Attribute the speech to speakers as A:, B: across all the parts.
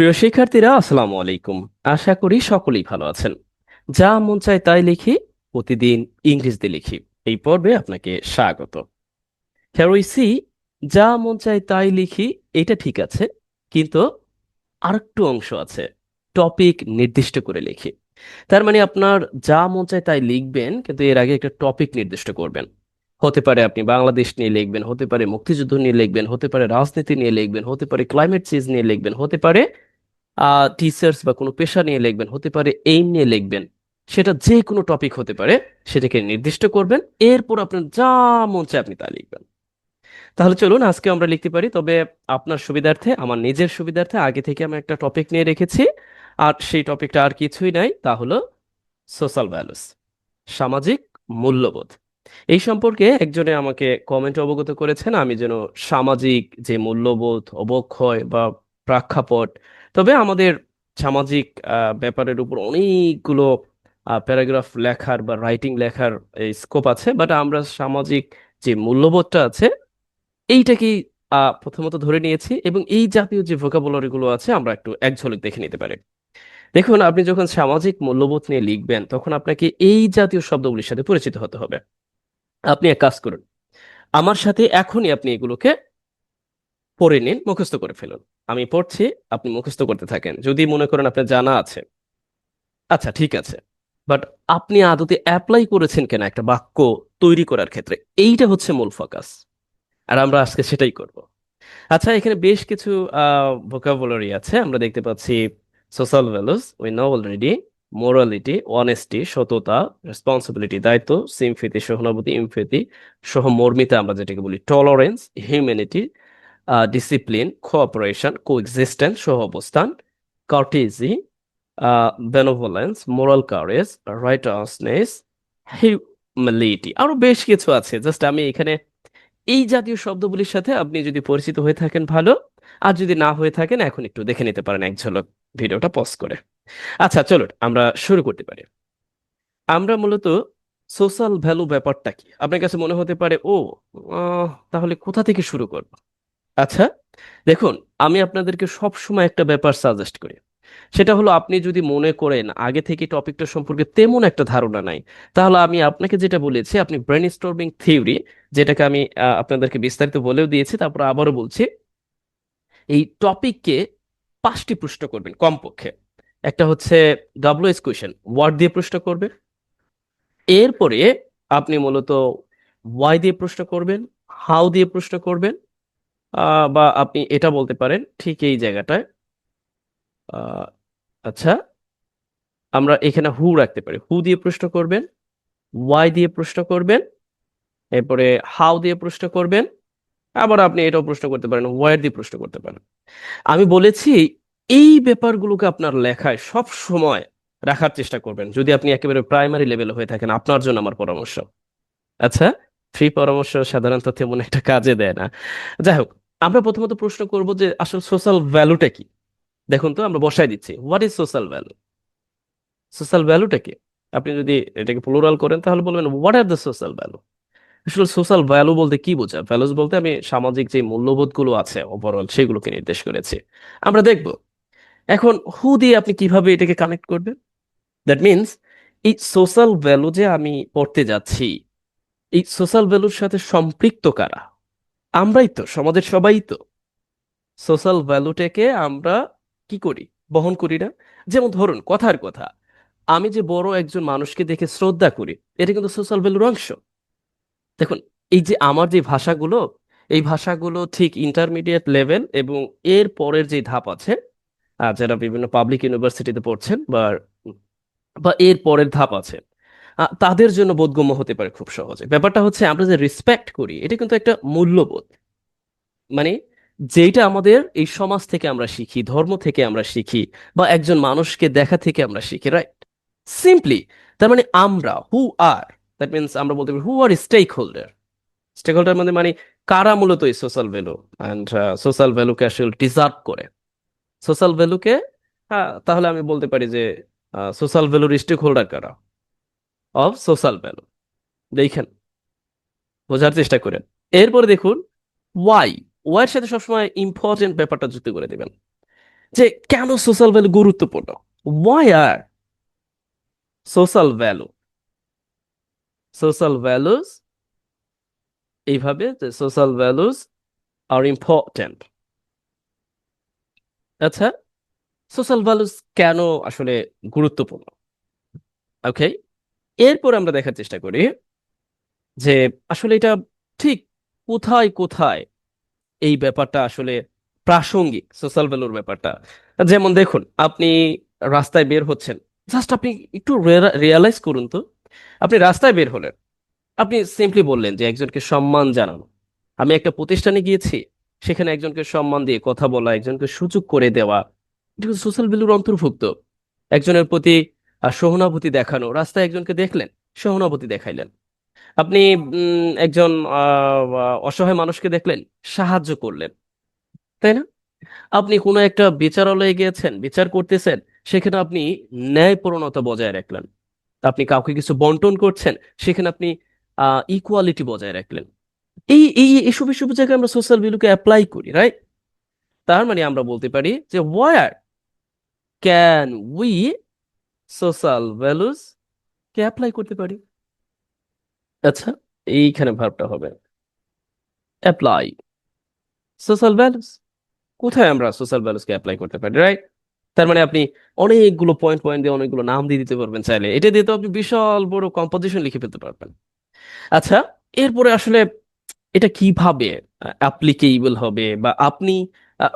A: প্রিয় শিক্ষার্থীরা, আসসালামু আলাইকুম। আশা করি সকলেই ভালো আছেন। যা মন চায় তাই লিখি, প্রতিদিন ইংরেজিতে লিখি। এই পর্বে আপনাকে স্বাগত। we see যা মন চায় তাই লিখি, এটা ঠিক আছে, কিন্তু আরেকটু অংশ আছে, টপিক নির্দিষ্ট করে লিখি। তার মানে আপনার যা মন চায় তাই লিখবেন, কিন্তু এর আগে একটা টপিক নির্দিষ্ট করবেন। হতে পারে আপনি বাংলাদেশ নিয়ে লিখবেন, হতে পারে মুক্তিযুদ্ধ নিয়ে লিখবেন, হতে পারে রাজনীতি নিয়ে লিখবেন, হতে পারে ক্লাইমেট চেঞ্জ নিয়ে লিখবেন, হতে পারে টিচার্স বা কোনো পেশা নিয়ে লিখবেন, হতে পারে এইম নিয়ে লিখবেন, সেটা যে কোনো টপিক হতে পারে, সেটাকে নির্দিষ্ট করবেন, এরপর আপনার যা মন চায় আপনি তা লিখবেন। তাহলে চলুন, আজকে আমরা লিখতে পারি, তবে আপনার সুবিধার্থে, আমার নিজের সুবিধার্থে আগে থেকে আমি একটা টপিক নিয়ে রেখেছি, আর সেই টপিকটা আর কিছুই নাই, তা হলো সোশ্যাল ভ্যালুস সামাজিক মূল্যবোধ। এই সম্পর্কে একজনে আমাকে কমেন্ট অবগত করেছেন, আমি যেন সামাজিক যে মূল্যবোধ, অবক্ষয় বা প্রেক্ষাপট তবে আমাদের সামাজিক ব্যাপারের উপর অনেকগুলো প্যারাগ্রাফ লেখার বা রাইটিং লেখার এই স্কোপ আছে, বাট আমরা সামাজিক যে মূল্যবোধটা আছে এইটাকেই প্রথমত ধরে নিয়েছি এবং এই জাতীয় যে ভোকাবুলারি গুলো আছে, আমরা একটু এক ঝলক দেখে নিতে পারি। দেখুন, আপনি যখন সামাজিক মূল্যবোধ নিয়ে লিখবেন, তখন আপনাকে এই জাতীয় শব্দগুলির সাথে পরিচিত হতে হবে। আপনি এক কাজ করুন, আমার সাথে এখনই আপনি এগুলোকে পড়ে নিন, মুখস্থ করে ফেলুন। আমি পড়ছি, আপনি মুখস্থ করতে থাকেন। যদি মনে করেন আপনার জানা আছে। আচ্ছা ঠিক আছে। বাট আপনি আদতে অ্যাপ্লাই করেছেন কেন একটা বাক্য তৈরি করার ক্ষেত্রে, এইটা হচ্ছে মূল ফোকাস আর আমরা আজকে সেটাই করব। আচ্ছা এখানে বেশ কিছু ভোকাবুলারি আছে। আমরা দেখতে পাচ্ছি social values we know already morality honesty সততা রেসপন্সিবিলিটি দায়িত্ব সিমফিতি সহানুভূতি ইমফিতি সহমর্মিতা, আমরা যেটাকে বলি tolerance humanity discipline cooperation coexistence সহ অবস্থান courtesy benevolence moral courage righteousness humility আরও বেশ কিছু আছে। জাস্ট আমি এখানে এই জাতীয় শব্দগুলির সাথে আপনি যদি পরিচিত হয়ে থাকেন, ভালো। আর যদি না হয়ে থাকেন, এখন একটু দেখে নিতে পারেন এক ঝলক ভিডিওটা পজ করে। আচ্ছা চলো আমরা শুরু করতে পারি। আমরা মূলত সোশ্যাল ভ্যালু ব্যাপারটা কি? আপনার কাছে মনে হতে পারে, ও তাহলে কোথা থেকে শুরু করব? আচ্ছা দেখুন, আমি আপনাদেরকে সব সময় একটা ব্যাপার সাজেস্ট করি। সেটা হলো আপনি যদি মনে করেন আগে থেকে টপিকটা সম্পর্কে তেমন একটা ধারণা নাই, তাহলে আমি আপনাকে যেটা বলেছি, আপনি ব্রেন স্টর্মিং থিওরি যেটাকে আমি আপনাদেরকে বিস্তারিত বলেও দিয়েছি, তারপর আবারও বলছি, এই টপিককে পাঁচটি প্রশ্ন করবেন কমপক্ষে। একটা হচ্ছে ডাব্লিউএস কোয়েশ্চেন ওয়ার্ড দিয়ে প্রশ্ন করবে এরপরে আপনি মূলত ওয়াই দিয়ে প্রশ্ন করবেন হাউ দিয়ে প্রশ্ন করবেন বা আপনি এটা বলতে পারেন, ঠিক এই জায়গাটায়। আচ্ছা আমরা এখানে হু রাখতে পারি। হু দিয়ে প্রশ্ন করবেন ওয়াই দিয়ে প্রশ্ন করবেন, এরপরে হাউ দিয়ে প্রশ্ন করবেন, আবার আপনি এটাও প্রশ্ন করতে পারেন ওয়ার দিয়ে প্রশ্ন করতে পারেন। আমি বলেছি, এই ব্যাপারগুলোকে আপনার লেখায় সব সময় রাখার চেষ্টা করবেন, যদি আপনি একেবারে প্রাইমারি লেভেলে হয়ে থাকেন, আপনার জন্য আমার পরামর্শ। আচ্ছা ফ্রি পরামর্শ সাধারণত তেমন একটা কাজে দেয় না। যাই হোক আমরা প্রথমত প্রশ্ন করব যে আসলে সোশ্যাল ভ্যালুটা কি? দেখুন তো, আমরা বসাই দিচ্ছি। What is social value social ভ্যালুটা কি? আপনি যদি এটাকে প্লোরাল করেন, তাহলে বলবেন what are the social value আসলে সোশ্যাল ভ্যালু বলতে কি বোঝায় ভ্যালুস বলতে আমি সামাজিক যে মূল্যবোধগুলো আছে ওভারঅল সেগুলোকে নির্দেশ করেছি। আমরা দেখব। এখন হু দিয়ে আপনি কীভাবে এটাকে কানেক্ট করবেন? দ্যাট মিনস এই সোশ্যাল ভ্যালু যে আমি পড়তে যাচ্ছি, এই সোশ্যাল ভ্যালুর সাথে সম্পৃক্ত কারা? আমরাই তো, সমাজের সবাই তো। সোশ্যাল ভ্যালুটাকে আমরা কি করি? বহন করি না? যেমন ধরুন, কথার কথা। আমি যে বড় একজন মানুষকে দেখে শ্রদ্ধা করি, এটা কিন্তু সোশ্যাল ভ্যালুর অংশ। দেখুন, এই যে আমার যে ভাষাগুলো, এই ভাষাগুলো ঠিক ইন্টারমিডিয়েট লেভেল এবং এর পরের যে ধাপ আছে যারা বিভিন্ন পাবলিক ইউনিভার্সিটিতে পড়ছেন বা বা এর পরের ধাপ আছে তাদের জন্য বোধগম্য হতে পারে খুব সহজে। ব্যাপারটা হচ্ছে আমরা যে রেসপেক্ট করি, এটা কিন্তু একটা মূল্যবোধ। মানে যেটা আমাদের এই সমাজ থেকে আমরা শিখি, ধর্ম থেকে আমরা শিখি, বা একজন মানুষকে দেখা থেকে আমরা শিখি রাইট সিম্পলি তার মানে আমরা হু আর দ্যাট মিনস আমরা বলতে পারি who are stakeholder stakeholder মানে মানে কারা মূলত এই সোশ্যাল ভ্যালু অ্যান্ড সোশ্যাল ভ্যালুকে আসলে ডিজার্ভ করে। সোশ্যাল ভ্যালুকে হ্যাঁ তাহলে আমি বলতে পারি যে সোশ্যাল ভ্যালুর স্টেক হোল্ডার কারা? অফ সোশ্যাল ভ্যালু দেখেন, বোঝার চেষ্টা করেন। এরপরে দেখুন ওয়াই এর সাথে সবসময় ইম্পর্টেন্ট ব্যাপারটা যুক্ত করে দেবেন। যে কেন সোশ্যাল ভ্যালু গুরুত্বপূর্ণ? Why are social value social values এইভাবে যে সোশ্যাল ভ্যালুস আর ইম্পর্টেন্ট আচ্ছা সোশ্যাল ভ্যালুস কেন আসলে গুরুত্বপূর্ণ? ওকে এরপর আমরা দেখার চেষ্টা করি যে আসলে এটা ঠিক কোথায় কোথায় এই ব্যাপারটা আসলে প্রাসঙ্গিক সোশ্যাল ভ্যালুর ব্যাপারটা। যেমন দেখুন, আপনি রাস্তায় বের হচ্ছেন। জাস্ট আপনি একটু রিয়ালাইজ করুন তো। আপনি রাস্তায় বের হলেন। আপনি সিম্পলি বললেন যে একজনকে সম্মান জানানো। আমি একটা প্রতিষ্ঠানে গিয়েছি, সেখানে একজনকে সম্মান দিয়ে কথা বলা, একজনকে সুযোগ করে দেওয়া। সোশ্যাল ভ্যালুর অন্তর্ভুক্ত। একজনের প্রতি আহ, সহানুভূতি দেখানো। রাস্তায় একজনকে দেখলেন সহানুভূতি দেখাইলেন। আপনি একজন অসহায় মানুষকে দেখলেন সাহায্য করলেন। তাই না? আপনি কোনো একটা বিচারালয়ে গিয়েছেন বিচার করতেছেন সেখানে আপনি ন্যায়পরণতা বজায় রাখলেন। আপনি কাউকে কিছু বন্টন করছেন সেখানে আপনি ইকুয়ালিটি বজায় রাখলেন। এই এই এসব এসব জায়গায় আমরা সোশ্যাল ভ্যালুকে অ্যাপ্লাই করি রাইট তার মানে আমরা বলতে পারি যে where can we social values K apply করতে পারি? আচ্ছা এইখানে ভাবটা হবে। অ্যাপ্লাই সোশ্যাল ভ্যালুস কোথায় আমরা সোশ্যাল ভ্যালুসকে অ্যাপ্লাই করতে পারি রাইট তার মানে আপনি অনেকগুলো পয়েন্ট পয়েন্ট দিয়ে অনেকগুলো নাম দিয়ে দিতে পারবেন চাইলে। এটা দিয়ে তো আপনি বিশাল বড় কম্পোজিশন লিখে ফেলতে পারবেন। আচ্ছা এরপরে আসলে এটা কীভাবে অ্যাপ্লিকেবল হবে বা আপনি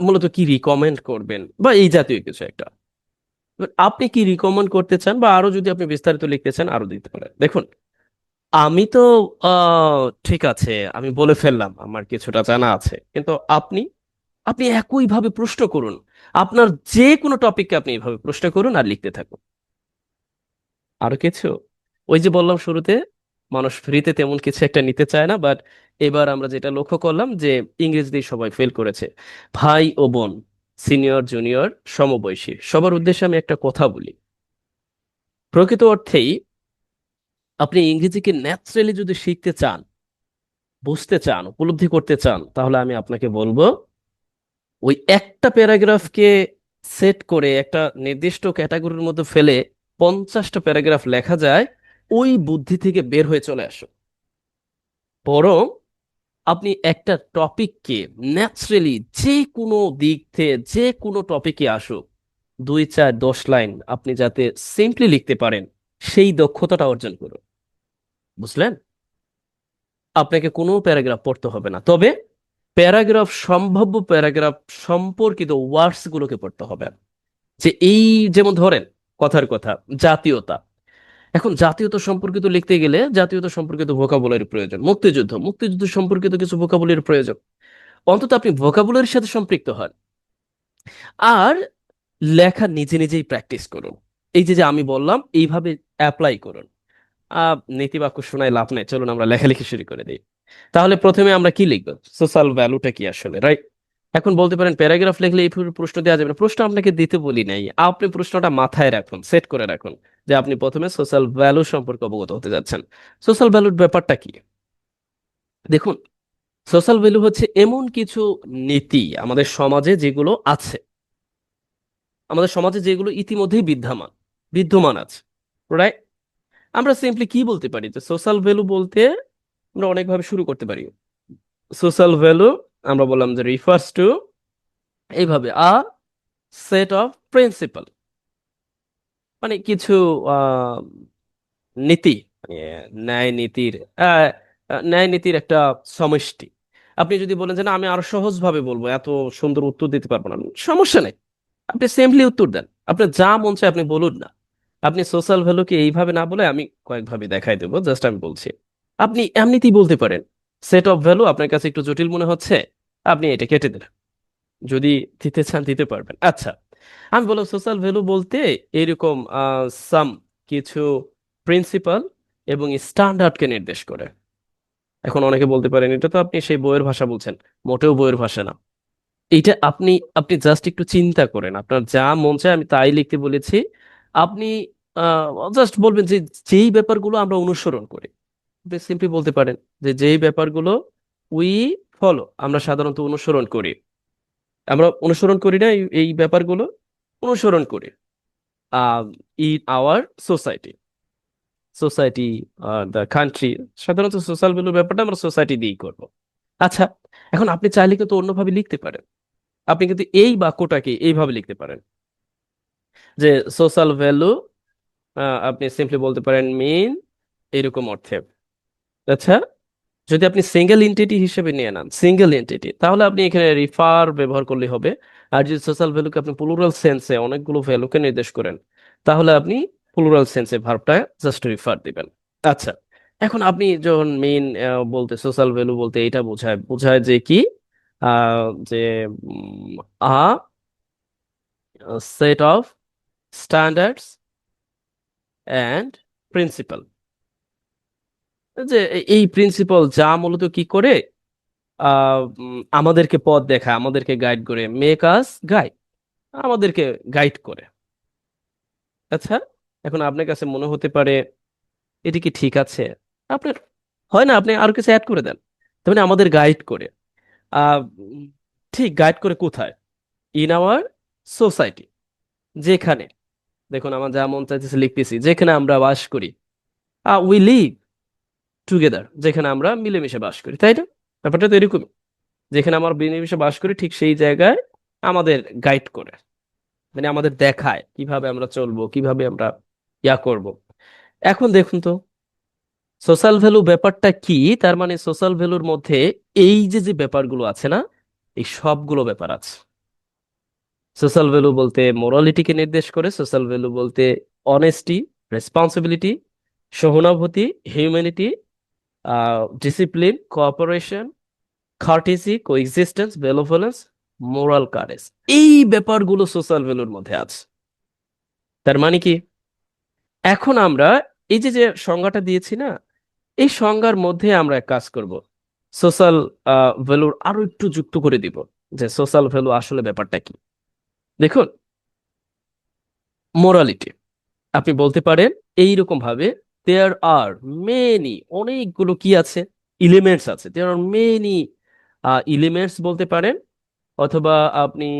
A: মূলত কি রিকমেন্ড করবেন বা এই জাতীয় কিছু একটা? আপনি কি রিকমেন্ড করতে চান বা আরও যদি আপনি বিস্তারিত লিখতে চান, আরও দিতে পারেন। দেখুন, আমি তো ঠিক আছে, আমি বলে ফেললাম, আমার কিছুটা জানা আছে। কিন্তু আপনি আপনি একইভাবে প্রশ্ন করুন। আপনার যে কোনো টপিককে আপনি এইভাবে প্রশ্ন করুন আর লিখতে থাকুন। আরও কিছু? ওই যে বললাম শুরুতে, মানুষ ফ্রিতে তেমন কিছু একটা নিতে চায় না বাট এবার আমরা যেটা লক্ষ্য করলাম যে ইংরেজিতেই সবাই ফেল করেছে। ভাই ও বোন সিনিয়র, জুনিয়র, সমবয়সী, সবার উদ্দেশ্যে আমি একটা কথা বলি। প্রকৃত অর্থেই আপনি ইংরেজিকে ন্যাচারালি যদি শিখতে চান, বুঝতে চান, উপলব্ধি করতে চান, তাহলে আমি আপনাকে বলব, ওই একটা প্যারাগ্রাফকে সেট করে একটা নির্দিষ্ট ক্যাটাগরির মধ্যে ফেলে পঞ্চাশটা প্যারাগ্রাফ লেখা যায়, ওই বুদ্ধি থেকে বের হয়ে চলে আসো। বরং আপনি একটা টপিককে ন্যাচারালি যে কোনো দিক থেকে যে কোনো টপিকে আসুক, দুই চার দশ লাইন আপনি যাতে সিম্পলি লিখতে পারেন, সেই দক্ষতাটা অর্জন করুন। বুঝলেন? আপনাকে কোনো প্যারাগ্রাফ পড়তে হবে না। তবে প্যারাগ্রাফ সম্ভাব্য প্যারাগ্রাফ সম্পর্কিত ওয়ার্ডস গুলোকে পড়তে হবে। যে এই যেমন ধরেন, কথার কথা, জাতীয়তা এখন জাতীয়তা সম্পর্কিত লিখতে গেলে জাতীয়তা সম্পর্কিত ভোকাবুলারি প্রয়োজন। মুক্তিযুদ্ধ। মুক্তিযুদ্ধ সম্পর্কিত কিছু ভোকাবুলারি প্রয়োজন। অন্তত আপনি ভোকাবুলারির সাথে সম্পৃক্ত হন। আর লেখা নিজে নিজেই প্র্যাকটিস করুন। এই যে যে আমি বললাম, এইভাবে অ্যাপ্লাই করুন। নীতিবাক্য শোনায় লাভ নেই। চলুন আমরা লেখালেখি শুরু করে দিই। তাহলে প্রথমে আমরা কি লিখব? সোশ্যাল ভ্যালুটা কি আসলে রাইট এখন বলতে পারেন, প্যারাগ্রাফ লিখলে এই প্রশ্ন দেওয়া যাবে না। প্রশ্ন আপনাকে দিতে বলি নাই। আপনি প্রশ্নটা মাথায় রাখুন, সেট করে রাখুন যে আপনি প্রথমে সোশ্যাল ভ্যালু সম্পর্কে অবগত হতে যাচ্ছেন। সোশ্যাল ভ্যালুর ব্যাপারটা কি? দেখুন সোশ্যাল ভ্যালু হচ্ছে এমন কিছু নীতি আমাদের সমাজে যেগুলো আছে। আমাদের সমাজে যেগুলো ইতিমধ্যেই বিদ্যমান বিদ্যমান আছে রাইট আমরা সিম্পলি কি বলতে পারি? যে সোশ্যাল ভ্যালু বলতে আমরা অনেকভাবে শুরু করতে পারি। সোশ্যাল ভ্যালু আমরা বললাম যে রিফার্স টু এইভাবে আ সেট অফ প্রিন্সিপাল মানে কিছু নীতি মানে ন্যায় নীতির ন্যায় নীতির একটা সমষ্টি। আপনি যদি বলেন যে না, আমি আরও সহজভাবে বলব, এত সুন্দর উত্তর দিতে পারব না, সমস্যা নেই। আপনি সেমলি উত্তর দেন। আপনার যা মন চায় আপনি বলুন না। আপনি সোশ্যাল ভ্যালুকে এইভাবে না বলে আমি কয়েকভাবে দেখাই দেবো জাস্ট আমি বলছি। আপনি এমনিতেই বলতে পারেন সেট অফ ভ্যালু আপনার কাছে একটু জটিল মনে হচ্ছে, আপনি এটা কেটে দেন যদি দিতে চান, দিতে পারবেন। আচ্ছা আমি বললাম সোশ্যাল ভ্যালু বলতে এরকম সাম কিছু প্রিন্সিপাল এবং স্ট্যান্ডার্ডকে নির্দেশ করে। এখন অনেকে বলতে পারেন, এটা তো আপনি সেই বইয়ের ভাষা বলছেন, মোটেও বইয়ের ভাষা না। এইটা আপনি আপনি জাস্ট একটু চিন্তা করেন, আপনার যা মন চায় আমি তাই লিখতে বলেছি। আপনি জাস্ট বলবেন যে, যেই ব্যাপারগুলো আমরা অনুসরণ করি সিম্পলি বলতে পারেন যে, যেই ব্যাপারগুলো উই ফলো আমরা সাধারণত অনুসরণ করি। আমরা অনুসরণ করি না, এই এই ব্যাপারগুলো অনুসরণ করি। In our society society the country সাধারণত সোশ্যাল ভ্যালুর ব্যাপারটা আমরা সোসাইটি দিয়েই করব। আচ্ছা এখন আপনি চাইলে কিন্তু অন্যভাবে লিখতে পারেন। আপনি কিন্তু এই বাক্যটাকে এইভাবে লিখতে পারেন। যে সোশ্যাল ভ্যালু আপনি সিম্পলি বলতে পারেন মিন এরকম অর্থে। আচ্ছা যদি আপনি সিঙ্গেল এন্টিটি হিসেবে নিয়ে নেন সিঙ্গেল এন্টিটি তাহলে আপনি এখানে রিফার ব্যবহার করলে হবে। আর যদি সোশ্যাল ভ্যালুকে আপনি প্লুরাল সেন্সে অনেকগুলো ভ্যালুকে নির্দেশ করেন, তাহলে আপনি প্লুরাল সেন্সে ভার্বটা জাস্ট রিফার দিবেন। আচ্ছা এখন আপনি যখন মেইন বলতে সোশ্যাল ভ্যালু বলতে এটা বোঝায় বোঝায় যে কি? যে a set of standards and principle যে এই প্রিন্সিপাল যা মূলত কি করে আমাদেরকে পথ দেখায়, আমাদেরকে গাইড করে মেক আস গাইড আমাদেরকে গাইড করে। আচ্ছা এখন আপনার কাছে মনে হতে পারে এটি কি ঠিক আছে? আপনার, হয় না, আপনি আরও কিছু অ্যাড করে দেন। তার মানে আমাদের গাইড করে। ঠিক গাইড করে কোথায়? ইন আওয়ার সোসাইটি যেখানে, দেখুন, আমার যা মন চাইতেছে লিখতেছি, যেখানে আমরা বাস করি উই লিভ টুগেদার যেখানে আমরা মিলেমিশে বাস করি, তাই না? ব্যাপারটা তো এরকমই। যেখানে আমরা মিলেমিশে বাস করি, ঠিক সেই জায়গায় আমাদের গাইড করে। মানে আমাদের দেখায় কীভাবে আমরা চলবো, কীভাবে আমরা ইয়া করব। এখন দেখুন তো সোশ্যাল ভ্যালু ব্যাপারটা কি? তার মানে সোশ্যাল ভ্যালুর মধ্যে এই যে যে ব্যাপারগুলো আছে না, এই সবগুলো ব্যাপার আছে। সোশ্যাল ভ্যালু বলতে মোরালিটিকে নির্দেশ করে সোশ্যাল ভ্যালু বলতে অনেস্টি রেসপন্সিবিলিটি সহানুভূতি humanity discipline cooperation courtesy coexistence benevolence moral courage এই ব্যাপারগুলো সোশ্যাল ভ্যালুর মধ্যে আছে। তার মানে কি? এখন আমরা এই যে যে সংজ্ঞাটা দিয়েছি না, এই সংজ্ঞার মধ্যে আমরা এক কাজ করব। সোশ্যাল ভ্যালুর আরও একটু যুক্ত করে দিব যে সোশ্যাল ভ্যালু আসলে ব্যাপারটা কি। দেখুন মোরালিটি আপনি বলতে পারেন এইরকম ভাবে দেয়ার আর মেনি অনেকগুলো কি আছে? এলিমেন্টস আছে। দেয়ার আর মেনি এলিমেন্টস বলতে পারেন, অথবা আপনি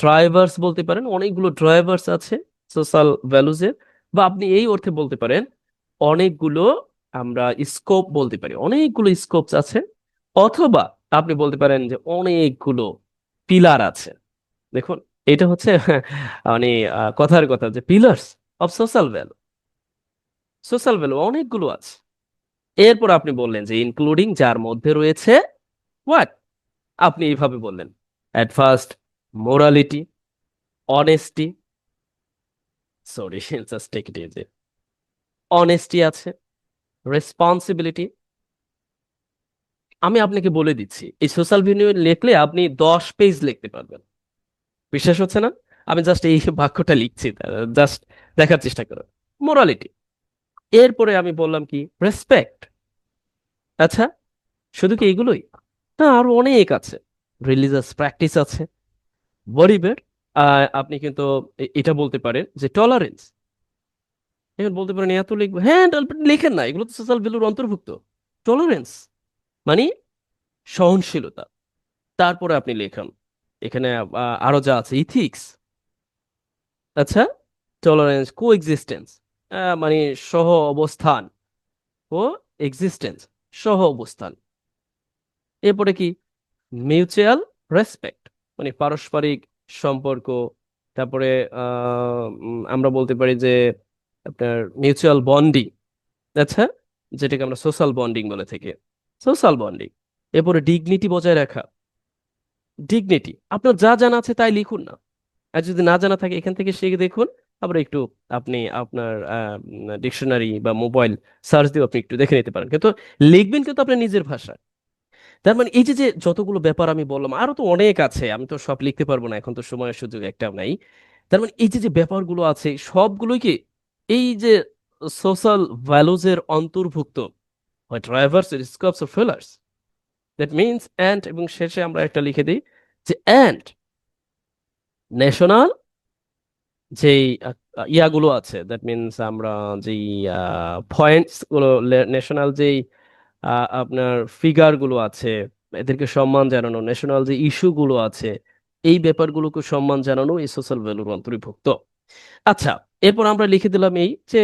A: ড্রাইভার্স বলতে পারেন, অনেকগুলো ড্রাইভার্স আছে সোশ্যাল ভ্যালুজের বা আপনি এই অর্থে বলতে পারেন, অনেকগুলো আমরা স্কোপ বলতে পারি। অনেকগুলো স্কোপস আছে, অথবা আপনি বলতে পারেন যে অনেকগুলো পিলার আছে। দেখুন, এটা হচ্ছে মানে কথার কথা যে pillars of social value social value অনেকগুলো আছে। এরপর আপনি বললেন যে ইনক্লুডিং যার মধ্যে রয়েছে হোয়াট আপনি এইভাবে বললেন। At first morality honesty sorry just take it easy honesty আছে রেসপন্সিবিলিটি আমি আপনাকে বলে দিচ্ছি, এই সোশ্যাল ভিডিও লিখলে আপনি দশ পেজ লিখতে পারবেন। বিশ্বাস হচ্ছে না? আমি জাস্ট এই বাক্যটা লিখছি জাস্ট দেখার চেষ্টা করো মোরালিটি এরপরে আমি বললাম কি রেসপেক্ট আচ্ছা শুধু কি এগুলোই? না, আরও অনেক আছে। রিলিজিয়াস প্র্যাকটিস আছে। বরিবের আপনি কিন্তু এটা বলতে পারেন যে টলারেন্স এখন বলতে পারেন, এত লিখব হ্যাঁ লেখেন না, এগুলো তো সোশ্যাল ভ্যালুর অন্তর্ভুক্ত। টলারেন্স মানে সহনশীলতা। তারপরে আপনি লেখান, এখানে আরও যা আছে ইথিক্স আচ্ছা টলারেন্স কো এক্সিস্টেন্স মানে সহ অবস্থান ও এক্সিস্টেন্স সহ অবস্থান। এরপরে কি? মিউচুয়াল রেসপেক্ট মানে পারস্পরিক সম্পর্ক। তারপরে আমরা বলতে পারি যে আপনার মিউচুয়াল বন্ডিং আচ্ছা যেটাকে আমরা সোশ্যাল বন্ডিং বলে থাকি। সোশ্যাল বন্ডিং এরপরে ডিগনিটি বজায় রাখা। ডিগনিটি আপনার যা জানা আছে তাই লিখুন না। আর যদি না জানা থাকে, এখান থেকে শিখে দেখুন আবার একটু আপনি আপনার ডিকশনারি বা মোবাইল সার্চ দিয়ে আপনি একটু দেখে নিতে পারেন। কিন্তু লিখবেন কিন্তু আপনার নিজের ভাষায় তার মানে এই যে যে যতগুলো ব্যাপার আমি বললাম, আরও তো অনেক আছে, আমি তো সব লিখতে পারব না, এখন তো সময়ের সুযোগ একটাও নাই। তার মানে এই যে যে ব্যাপারগুলো আছে, সবগুলোই কি এই যে সোশ্যাল ভ্যালুজের অন্তর্ভুক্ত drivers scopes of failures that means and এবং শেষে আমরা একটা লিখে দিই যে অ্যান্ড ন্যাশনাল আহ, ইয়াগুলো আছে দ্যাট মিনস আমরা যেই পয়েন্টসগুলো ন্যাশনাল যেই আপনার ফিগারগুলো আছে এদেরকে সম্মান জানানো ন্যাশনাল যে ইস্যু গুলো আছে এই ব্যাপারগুলোকে সম্মান জানানো এই সোশ্যাল ভ্যালুর অন্তর্ভুক্ত। আচ্ছা এরপর আমরা লিখে দিলাম এই যে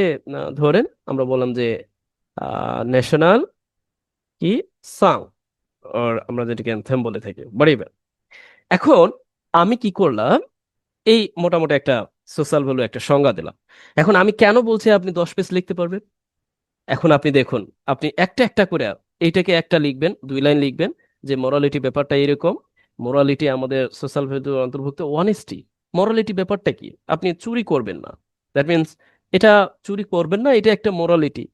A: ধরেন আমরা বললাম যে ন্যাশনাল কি? সাং আর আমরা যেটাকে অ্যানথেম বলে থাকি বাড়িবে এখন আমি কি করলাম? এই মোটামুটি একটা সোশ্যাল ভ্যালু একটা সংজ্ঞা দিলাম। এখন আমি কেন বলছি আপনি দশ পেজ লিখতে পারবেন? এখন আপনি দেখুন, আপনি একটা একটা করে এইটাকে একটা লিখবেন, দুই লাইন লিখবেন যে মোরালিটি ব্যাপারটা এরকম। মোরালিটি আমাদের সোশ্যাল ভ্যালুর অন্তর্ভুক্ত অনেস্টি মোরালিটি ব্যাপারটা কি? আপনি চুরি করবেন না। দ্যাট মিনস এটা চুরি করবেন না, এটা একটা মোরালিটি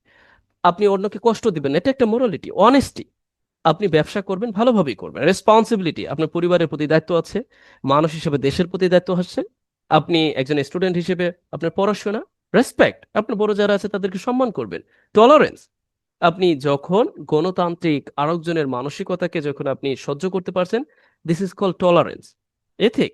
A: আপনি অন্যকে কষ্ট দিবেন, এটা একটা মোরালিটি অনেস্টি আপনি ব্যবসা করবেন, ভালোভাবেই করবেন। রেসপন্সিবিলিটি আপনার পরিবারের প্রতি দায়িত্ব আছে, মানুষ হিসেবে দেশের প্রতি দায়িত্ব আছে। আপনি একজন স্টুডেন্ট হিসেবে আপনার পড়াশোনা রেসপেক্ট আপনার বড় যারা আছে তাদেরকে সম্মান করবেন। টলারেন্স আপনি যখন গণতান্ত্রিক আরেকজনের মানসিকতাকে যখন আপনি সহ্য করতে পারছেন this is call tolerance ethic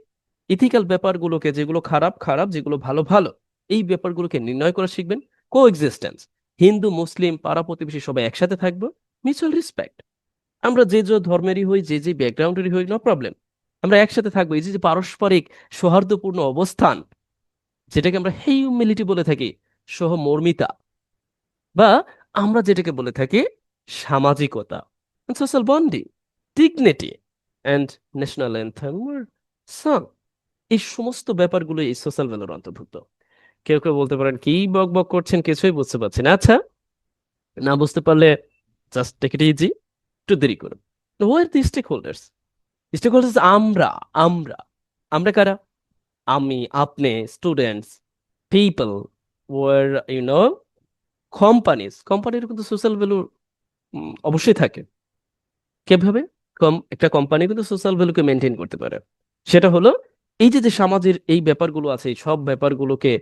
A: ethical ব্যাপারগুলোকে যেগুলো খারাপ খারাপ, যেগুলো ভালো ভালো, এই ব্যাপারগুলোকে নির্ণয় করা শিখবেন। কো এক্সিস্টেন্স হিন্দু, মুসলিম, পাড়া প্রতিবেশী সবাই একসাথে থাকব মিউচুয়াল রেসপেক্ট আমরা যে যে ধর্মেরই হই, যে যে ব্যাকগ্রাউন্ডেরই হই নো প্রবলেম আমরা একসাথে থাকব। এই যে পারস্পরিক সৌহার্দ্যপূর্ণ অবস্থান, যেটাকে আমরা হিউমিলিটি বলে থাকি, সহমর্মিতা, বা আমরা যেটাকে বলে থাকি, সামাজিকতা social bonding dignity and national song এই সমস্ত ব্যাপারগুলো এই সোশ্যাল ভ্যালুর অন্তর্ভুক্ত। কেউ কেউ বলতে পারেন, কি বক বক করছেন? কিছুই বুঝতে পারছি না। আচ্ছা না বুঝতে পারলে জাস্ট টেক ইট ইজি একটু দেরি করুন। Were the stakeholders stakeholders আমরা আমরা আমরা কারা আমি আপনি students people where you know companies কোম্পানির কিন্তু সোশ্যাল ভ্যালু অবশ্যই থাকে। কীভাবে? কম একটা কোম্পানি কিন্তু সোশ্যাল ভ্যালুকে মেনটেন করতে পারে। সেটা হলো, এই যে যে সমাজের এই ব্যাপারগুলো আছে, এই সব ব্যাপারগুলোকে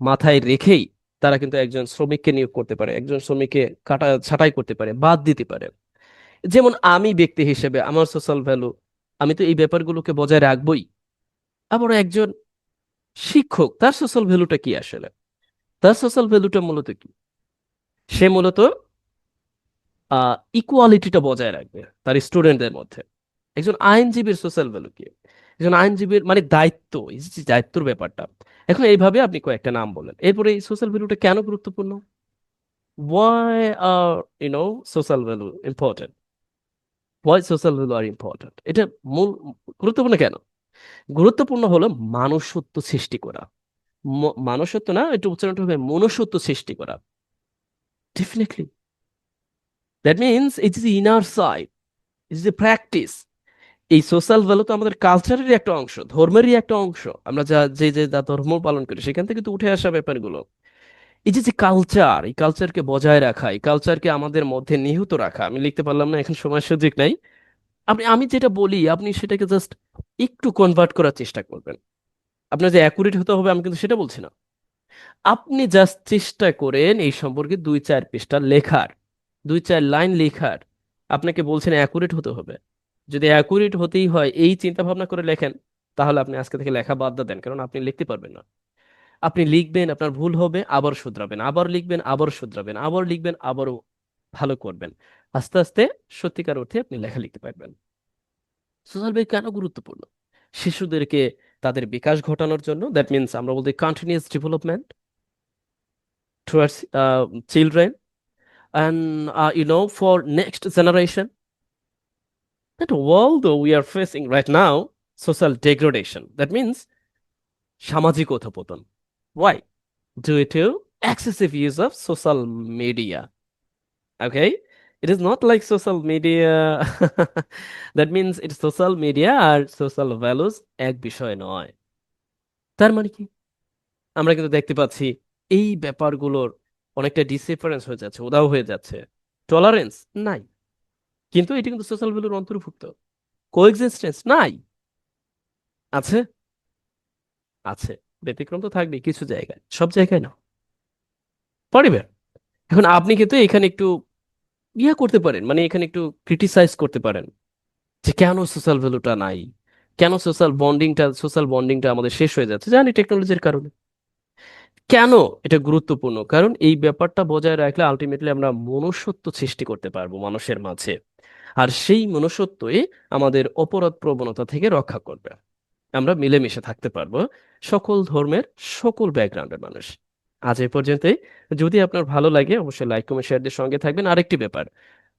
A: মাথায় রেখেই তারা কিন্তু একজন শ্রমিককে নিয়োগ করতে পারে, একজন শ্রমিককে কাটা, ছাঁটাই করতে পারে, বাদ দিতে পারে। যেমন আমি ব্যক্তি হিসেবে আমার সোশ্যাল ভ্যালু আমি তো এই ব্যাপারগুলোকে বজায় রাখবই। আবার একজন শিক্ষক, তার সোশ্যাল ভ্যালুটা কি আসলে? তার সোশ্যাল ভ্যালুটা মূলত কি? সে মূলত ইকুয়ালিটিটা বজায় রাখবে তার স্টুডেন্টদের মধ্যে। একজন আইনজীবীর সোশ্যাল ভ্যালু কি? একজন আইনজীবীর মানে দায়িত্ব দায়িত্বর ব্যাপারটা। এখন এইভাবে আপনি কয়েকটা নাম বলেন এরপরে এই সোশ্যাল ভ্যালুটা কেন গুরুত্বপূর্ণ? Why are you know social value important why social value are important এটা মূল, গুরুত্বপূর্ণ কেন? গুরুত্বপূর্ণ হলো মানুষত্ব সৃষ্টি করা। মানুষত্ব না, একটু উচ্চারণটা হবে, মনুষ্যত্ব সৃষ্টি করা। Definitely that means it is inner side it is a practice এই সোশ্যাল ভ্যালু তো আমাদের কালচারেরই একটা অংশ, ধর্মেরই একটা অংশ। আমরা যা, যে যে, যা ধর্ম পালন করি, সেখান থেকে তো উঠে আসা ব্যাপারগুলো। এই যে যে কালচার এই কালচারকে বজায় রাখা, এই কালচারকে আমাদের মধ্যে নিহিত রাখা, আমি লিখতে পারলাম না, এখন সময় সুযোগ নাই। আপনি, আমি যেটা বলি, আপনি সেটাকে জাস্ট একটু কনভার্ট করার চেষ্টা করবেন। আপনার যে অ্যাকুরেট হতে হবে, আমি কিন্তু সেটা বলছি না। আপনি জাস্ট চেষ্টা করেন এই সম্পর্কে দুই চার পৃষ্ঠা লেখার, দুই চার লাইন লেখার। আপনাকে বলছেন অ্যাকুরেট হতে হবে। যদি অ্যাকুরেট হতেই হয়, এই চিন্তা ভাবনা করে লেখেন, তাহলে আপনি আজকে থেকে লেখা বাদ দেন, কারণ আপনি লিখতে পারবেন না। আপনি লিখবেন আপনার ভুল হবে আবার শুধরাবেন আবার লিখবেন আবার শুধরাবেন আবার লিখবেন আবারও ভালো করবেন। আস্তে আস্তে সত্যিকার অর্থে আপনি লেখা লিখতে পারবেন। সোশ্যাল মিডিয়া কেন গুরুত্বপূর্ণ? শিশুদেরকে তাদের বিকাশ ঘটানোর জন্য দ্যাট মিনস আমরা বলতে continuous development towards children uh, you know for next generation that although we are facing right now social degradation that means সামাজিক অধপতন why? Due to excessive use of social media. Okay? It is not like social media. That means it's social media R social values এক বিষয় নয়। তার মানে কি? আমরা কিন্তু দেখতে পাচ্ছি এই ব্যাপারগুলোর অনেকটা ডিসিফারেন্স হয়ে যাচ্ছে, উদাও হয়ে যাচ্ছে। টলারেন্স নাই। কিন্তু এটি কিন্তু সোশ্যাল ভ্যালুর অন্তর্ভুক্ত। কোএক্সিস্টেন্স নাই। আছে? আছে। ব্যতিক্রম তো থাকবে কিছু জায়গায়, সব জায়গায় না। পারিবে এখন আপনি কিন্তু এখানে একটু ইয়া করতে পারেন মানে এখানে একটু ক্রিটিসাইজ করতে পারেন, যে কেন সোশ্যাল ভ্যালুটা নাই? কেন সোশ্যাল বন্ডিংটা সোশ্যাল বন্ডিংটা আমাদের শেষ হয়ে যাচ্ছে? জানি টেকনোলজির কারণে। কেন এটা গুরুত্বপূর্ণ? কারণ এই ব্যাপারটা বজায় রাখলে আলটিমেটলি আমরা মনুষ্যত্ব সৃষ্টি করতে পারব মানুষের মাঝে। আর সেই মনুষ্যত্বই আমাদের অপরাধ প্রবণতা থেকে রক্ষা করবে। আমরা মিলেমিশে থাকতে পারব। সকল ধর্মের সকল ব্যাকগ্রাউন্ডের মানুষ। আজ এই পর্যন্তই। যদি আপনার ভালো লাগে, অবশ্যই লাইক, কমেন্ট, শেয়ার দিয়ে সঙ্গে থাকবেন। আরেকটি ব্যাপার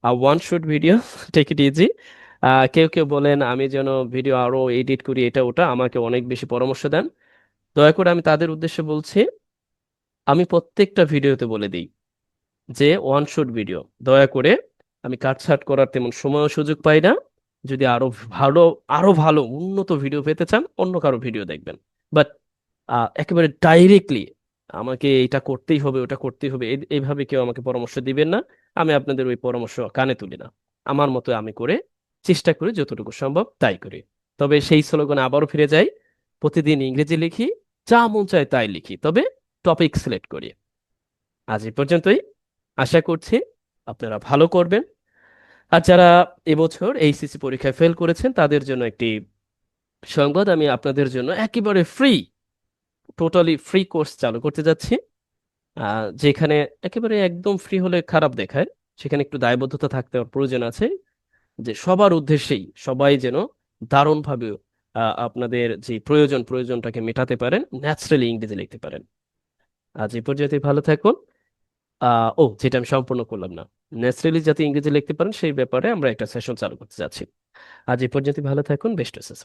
A: one shoot video take it easy কেউ কেউ বলেন, আমি যেন ভিডিও আরও এডিট করি, এটা, ওটা, আমাকে অনেক বেশি পরামর্শ দেন। দয়া করে আমি তাদের উদ্দেশ্যে বলছি, আমি প্রত্যেকটা ভিডিওতে বলে দিই যে ওয়ান শুট ভিডিও দয়া করে আমি কাটছাট করার তেমন সময় সুযোগ পাই না। যদি আরও ভালো আরও ভালো, উন্নত ভিডিও পেতে চান, অন্য কারও ভিডিও দেখবেন। বাট একেবারে ডাইরেক্টলি আমাকে এটা করতেই হবে, ওটা করতেই হবে, এই- এইভাবে কেউ আমাকে পরামর্শ দিবেন না। আমি আপনাদের ওই পরামর্শ কানে তুলি না। আমার মতো আমি করে, চেষ্টা করি যতটুকু সম্ভব তাই করি। তবে সেই স্লোগানে আবারও ফিরে যাই, প্রতিদিন ইংরেজি লিখি, যা মন চায় তাই লিখি, তবে টপিক সিলেক্ট করি। আজ এই পর্যন্তই। আশা করছি আপনারা ভালো করবেন। আর যারা এবছর এইচএসসি পরীক্ষায় ফেল করেছেন, তাদের জন্য একটি সংবাদ আমি আপনাদের জন্য একেবারে ফ্রি টোটালি ফ্রি কোর্স চালু করতে যাচ্ছি। যেখানে একেবারে একদম ফ্রি হলে খারাপ দেখায়। সেখানে একটু দায়বদ্ধতা থাকতে প্রয়োজন আছে যে সবার উদ্দেশ্যেই সবাই যেন দারুণভাবে আপনাদের যে প্রয়োজন, প্রয়োজনটাকে মেটাতে পারেন ন্যাচারালি ইংরেজি লিখতে পারেন। আজ এই পর্যন্তই, ভালো থাকুন। ও, যেটা আমি সম্পূর্ণ করলাম না। ন্যাচারালি যাতে ইংরেজি লিখতে পারেন, সেই ব্যাপারে আমরা একটা সেশন চালু করতে যাচ্ছি। আজ এই পর্যন্ত ভালো থাকুন, বেস্ট উইশেস